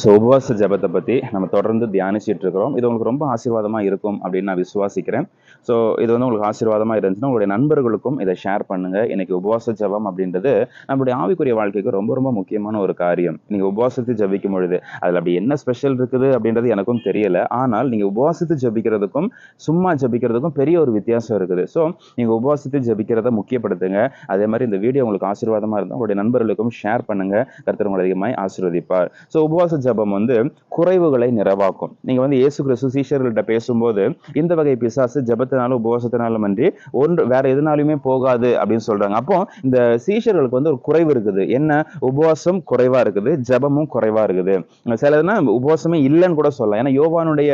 So உபவாச ஜபத்தை பற்றி நம்ம தொடர்ந்து தியானிச்சிட்டு இருக்கிறோம். இது உங்களுக்கு ரொம்ப ஆசீர்வாதமாக இருக்கும் அப்படின்னு நான் விசுவாசிக்கிறேன். ஸோ இது வந்து உங்களுக்கு ஆசீர்வாதமாக இருந்துச்சுன்னா உங்களுடைய நண்பர்களுக்கும் இதை ஷேர் பண்ணுங்க. இன்னைக்கு உபவாச ஜெபம் அப்படின்றது நம்மளுடைய ஆவிக்குரிய வாழ்க்கைக்கு ரொம்ப ரொம்ப முக்கியமான ஒரு காரியம். நீங்கள் உபவாசத்தை ஜபிக்கும் பொழுது அதில் அப்படி என்ன ஸ்பெஷல் இருக்குது அப்படின்றது எனக்கும் தெரியல. ஆனால் நீங்கள் உபவாசத்தை ஜெபிக்கிறதுக்கும் சும்மா ஜெபிக்கிறதுக்கும் பெரிய ஒரு வித்தியாசம் இருக்குது. ஸோ நீங்கள் உபவாசத்தை ஜெபிக்கிறத முக்கியப்படுத்துங்க. அதே மாதிரி இந்த வீடியோ உங்களுக்கு ஆசீர்வாதமாக இருந்தால் உங்களுடைய நண்பர்களுக்கும் ஷேர் பண்ணுங்க. கர்த்தர் உங்களை அதிகமாய் ஆசீர்வதிப்பார். ஸோ உபவாச ஜெபம் வந்து குறைவுகளை நிறைவாக்கும். நீங்க வந்து இயேசு கிறிஸ்து சீஷர்கள்ட்ட பேசும்போது இந்த வகை பிசாசு ஜெபத்தினாலும் உபவாசத்தினாலும் அன்றி ஒன்று வேற எதுனாலுமே போகாது அப்படின்னு சொல்றாங்க. அப்போ இந்த சீஷர்களுக்கு வந்து ஒரு குறைவு இருக்குது. என்ன? உபவாசம் குறைவா இருக்குது ஜெபமும் குறைவா இருக்குது. சிலதுனா உபவாசமே இல்லைன்னு கூட சொல்லலாம். ஏன்னா யோவானுடைய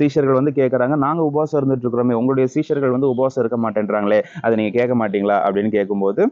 சீஷர்கள் வந்து கேட்கறாங்க நாங்க உபவாசம் இருந்துட்டு இருக்கிறோமே உங்களுடைய சீஷர்கள் வந்து உபவாசம் இருக்க மாட்டேன்றாங்களே அதை நீங்க கேட்க மாட்டீங்களா? அப்படின்னு கேட்கும்போது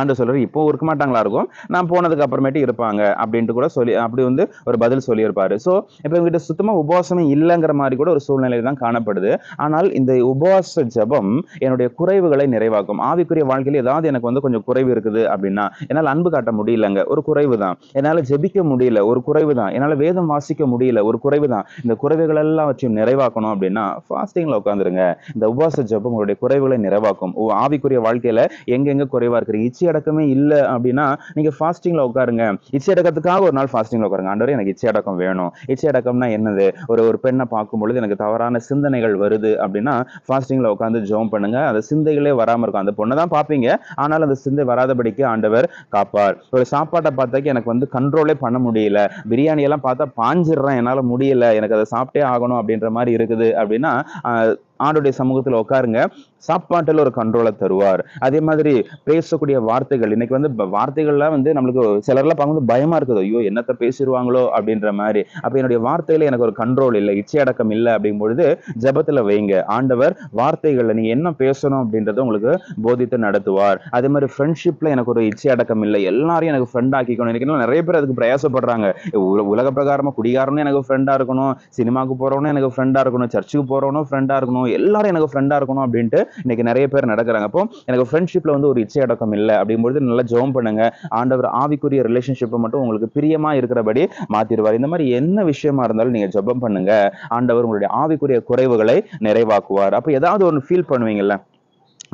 ஆண்டு சொல்கிறார் இப்போ இருக்க மாட்டாங்களா இருக்கும்? நான் போனதுக்கு அப்புறமேட்டு இருப்பாங்க அப்படின்ட்டு கூட சொல்லி அப்படி வந்து ஒரு பதில் சொல்லியிருப்பார். ஸோ இப்போ இவங்ககிட்ட சுத்தமாக உபவாசமே இல்லைங்கிற மாதிரி கூட ஒரு சூழ்நிலை தான் காணப்படுது. ஆனால் இந்த உபவாச ஜெபம் என்னுடைய குறைவுகளை நிறைவாக்கும். ஆவிக்குரிய வாழ்க்கையில் ஏதாவது எனக்கு வந்து கொஞ்சம் குறைவு இருக்குது அப்படின்னா என்னால் அன்பு காட்ட முடியலங்க. ஒரு குறைவு தான். என்னால் ஜெபிக்க முடியல. ஒரு குறைவு தான். என்னால் வேதம் வாசிக்க முடியல. ஒரு குறைவு தான். இந்த குறைவுகள் எல்லாம் வச்சு நிறைவாக்கணும் அப்படின்னா ஃபாஸ்டிங்ல உட்காந்துருங்க இந்த உபவாச ஜெபம் உங்களுடைய குறைவுகளை நிறைவாக்கும். ஆவிக்குரிய வாழ்க்கையில எங்கெங்கே குறைவா இருக்கிற இச்சை அடக்கமே இல்லை அப்படின்னா நீங்க ஃபாஸ்டிங்ல உட்காருங்க. இச்சை அடக்கத்துக்காக ஒரு நாள் ஃபாஸ்டிங்ல உட்காருங்க. ஆண்டவர் எனக்கு இச்சை அடக்கம் வேணும். இச்சை அடக்கம்னா என்னது? ஒரு ஒரு பெண்ணை பார்க்கும் பொழுது எனக்கு தவறான சிந்தனைகள் வருது அப்படின்னா ஃபாஸ்டிங்ல உட்காந்து ஜோம் பண்ணுங்க. அந்த சிந்தைகளே வராம இருக்கும். அந்த பொண்ணை தான் பார்ப்பீங்க. ஆனால் அந்த சிந்தை வராதபடிக்கு ஆண்டவர் காப்பார். ஒரு சாப்பாட்டை பார்த்தாக்கி எனக்கு வந்து கண்ட்ரோலே பண்ண முடியல. பிரியாணி எல்லாம் பார்த்தா பாஞ்சிடுறேன். என்னால் முடியல. எனக்கு அதை சாப்பிட்டே ஆகணும் அப்படின்ற மாதிரி இருக்குது அப்படின்னா ஆண்டுடைய சமூகத்தில் உட்காருங்க சாப்பாட்டில் ஒரு கண்ட்ரோலை தருவார். அதே மாதிரி பேசக்கூடிய வார்த்தைகள் இன்னைக்கு வந்து வார்த்தைகள்லாம் வந்து நம்மளுக்கு சிலர்லாம் பார்க்கும்போது பயமா இருக்குது. ஐயோ என்னத்த பேசிடுவாங்களோ அப்படின்ற மாதிரி. அப்போ என்னுடைய வார்த்தையில எனக்கு ஒரு கண்ட்ரோல் இல்லை இச்சை அடக்கம் இல்லை அப்படிங்கும் பொழுது ஜபத்தில் வைங்க. ஆண்டவர் வார்த்தைகளில் நீங்க என்ன பேசணும் அப்படின்றத உங்களுக்கு போதித்து நடத்துவார். அதே மாதிரி ஃப்ரெண்ட்ஷிப்ல எனக்கு ஒரு இச்சை அடக்கம் இல்லை. எல்லாரையும் எனக்கு ஃப்ரெண்ட் ஆக்கிக்கணும். எனக்கு நிறைய பேர் அதுக்கு பிரயாசப்படுறாங்க. உலக பிரகாரமா குடிகாரனும் எனக்கு ஃப்ரெண்டா இருக்கணும். சினிமாவுக்கு போறவனும் எனக்கு ஃப்ரெண்டா இருக்கணும். சர்ச்சுக்கு போறவனும் ஃப்ரெண்டா இருக்கணும். எல்லாரும் எனக்கு ஃப்ரெண்டாக இருக்கணும் அப்படின்ட்டு இன்னைக்கு நிறைய பேர் நடக்கிறாங்க. அப்போ எனக்கு ஃப்ரெண்ட்ஷிப்ல வந்து ஒரு இச்சை அடக்கம் இல்லை அப்படிங்கும்போது நல்லா ஜெபம் பண்ணுங்க. ஆண்டவர் ஆவிக்குரிய ரிலேஷன்ஷிப்பை மட்டும் உங்களுக்கு பிரியமா இருக்கிறபடி மாற்றிடுவார் இந்த மாதிரி என்ன விஷயமா இருந்தாலும் நீங்க ஜெபம் பண்ணுங்க. ஆண்டவர் உங்களுடைய ஆவிக்குரிய குறைவுகளை நிறைவாக்குவார். அப்போ ஏதாவது ஒன்று ஃபீல் பண்ணுவீங்கல்ல?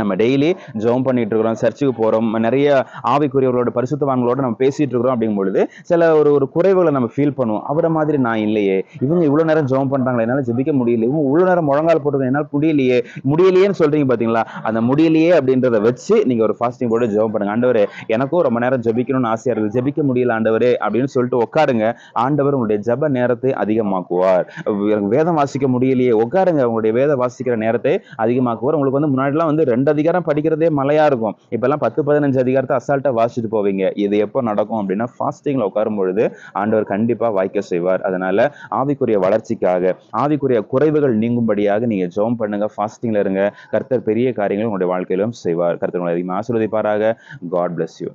நம்ம டெய்லி ஜெபம் பண்ணிட்டு இருக்கிறோம் சர்ச்சுக்கு போகிறோம் நிறைய ஆவிக்குரியவர்களோட பரிசுத்தவான்களோட நம்ம பேசிட்டு இருக்கிறோம் அப்படிங்கும் பொழுது சில ஒரு ஒரு குறைவுகளை நம்ம ஃபீல் பண்ணுவோம். அவரை மாதிரி நான் இல்லையே. இவங்க இவ்வளோ நேரம் ஜோம் பண்ணுறாங்களே என்னால ஜெபிக்க முடியல. இவங்க இவ்வளோ நேரம் முழங்கால் போட்டு என்னால் முடியலையே. முடியலையேன்னு சொல்றீங்க பார்த்தீங்களா அந்த முடியலையே அப்படின்றத வச்சு நீங்க ஒரு ஃபாஸ்டிங் போட்டு ஜெபம் பண்ணுங்க. ஆண்டவரே எனக்கும் ரொம்ப நேரம் ஜெபிக்கணும்னு ஆசையாக இருக்குது. ஜெபிக்க முடியல ஆண்டவரே அப்படின்னு சொல்லிட்டு உட்காருங்க ஆண்டவர் உங்களுடைய ஜெப நேரத்தை அதிகமாக்குவார். எனக்கு வேதம் வாசிக்க முடியலையே. உட்காருங்க உங்களுடைய வேத வாசிக்கிற நேரத்தை அதிகமாக்குவார். உங்களுக்கு வந்து முன்னாடிலாம் வந்து ரெண்டு அதிகாரம் படிக்கிறதே மலையா இருக்கும். இப்பெல்லாம் பத்து பதினஞ்சு அதிகாரத்தை அசால்ட்டா வாசிச்சுட்டு போவீங்க. இது எப்போ நடக்கும் அப்படின்னா ஃபாஸ்டிங்ல உட்காரும் பொழுது ஆண்டவர் கண்டிப்பா வாய்க்க செய்வார். அதனால ஆவிக்குரிய வளர்ச்சிக்காக ஆவிக்குரிய குறைவுகள் நீங்கும்படியாக நீங்க ஜோம் பண்ணுங்க ஃபாஸ்டிங்ல இருங்க. கர்த்தர் பெரிய காரியங்கள் உங்களுடைய வாழ்க்கையிலும் செய்வார். கர்த்தர் உங்களை அதிகமாக ஆசிர்வதிப்பாராக. God bless you